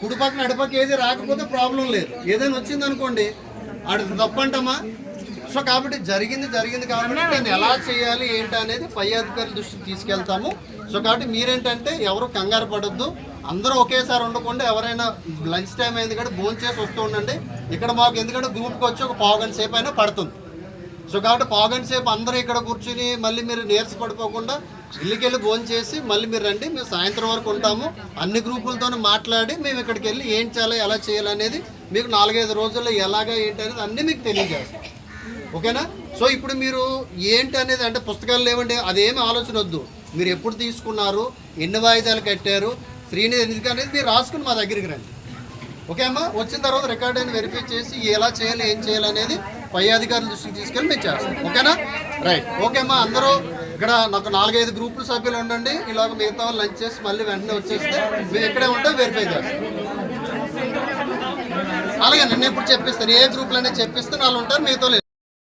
కుడి పక్కన అడిపక్క ఏది రాకపోతే ప్రాబ్లం లేదు. ఏదైనా వచ్చింది అనుకోండి ఆడ తప్పంటమా? సో కాబట్టి జరిగింది జరిగింది కాబట్టి నేను ఎలా చేయాలి ఏంటి అనేది పై అధికారుల దృష్టికి తీసుకెళ్తాము. సో కాబట్టి మీరేంటంటే ఎవరు కంగారు పడొద్దు. అందరూ ఒకేసారి ఉండకుండా ఎవరైనా లంచ్ టైం అయింది కాబట్టి భోజనం చేసి వస్తూ ఉండండి. ఇక్కడ మాకు ఎందుకంటే గ్రూప్కి వచ్చి ఒక పావు గంట సేపు అయినా పడుతుంది. సో కాబట్టి పావుగంట సేపు అందరూ ఇక్కడ కూర్చుని మళ్ళీ మీరు నీరస పడిపోకుండా ఇల్లుకి వెళ్ళి భోజనం చేసి మళ్ళీ మీరు రండి మేము సాయంత్రం వరకు ఉంటాము. అన్ని గ్రూపులతో మాట్లాడి మేము ఇక్కడికి వెళ్ళి ఏం చేయాలి ఎలా చేయాలి అనేది మీకు నాలుగైదు రోజుల్లో ఎలాగా ఏంటి అనేది అన్నీ మీకు తెలియజేస్తాం. ఓకేనా? సో ఇప్పుడు మీరు ఏంటి అనేది అంటే పుస్తకాలు లేవండి అదేమి ఆలోచన వద్దు. మీరు ఎప్పుడు తీసుకున్నారు ఎన్ని వాయిదాలు కట్టారు శ్రీనిధి ఎందుకు అనేది మీరు రాసుకుని మా దగ్గరికి రండి. ఓకే అమ్మా? వచ్చిన తర్వాత రికార్డ్ అయిన వెరిఫై చేసి ఎలా చేయాలి ఏం చేయాలి అనేది పై అధికారుల దృష్టికి తీసుకెళ్ళి మేము చేస్తాం. ఓకేనా? రైట్ ఓకే అమ్మా అందరూ ఇక్కడ నాకు నాలుగైదు గ్రూపుల సభ్యులు ఉండండి. ఇలాగ మిగతా వాళ్ళు లంచ్ చేసి మళ్ళీ వెంటనే వచ్చేస్తే మేము ఇక్కడే ఉంటే వెరిఫై చేస్తాం అలాగే నేను ఎప్పుడు చెప్పిస్తాను ఏ గ్రూపులు అనేది చెప్పిస్తే వాళ్ళు ఉంటారు మిగతా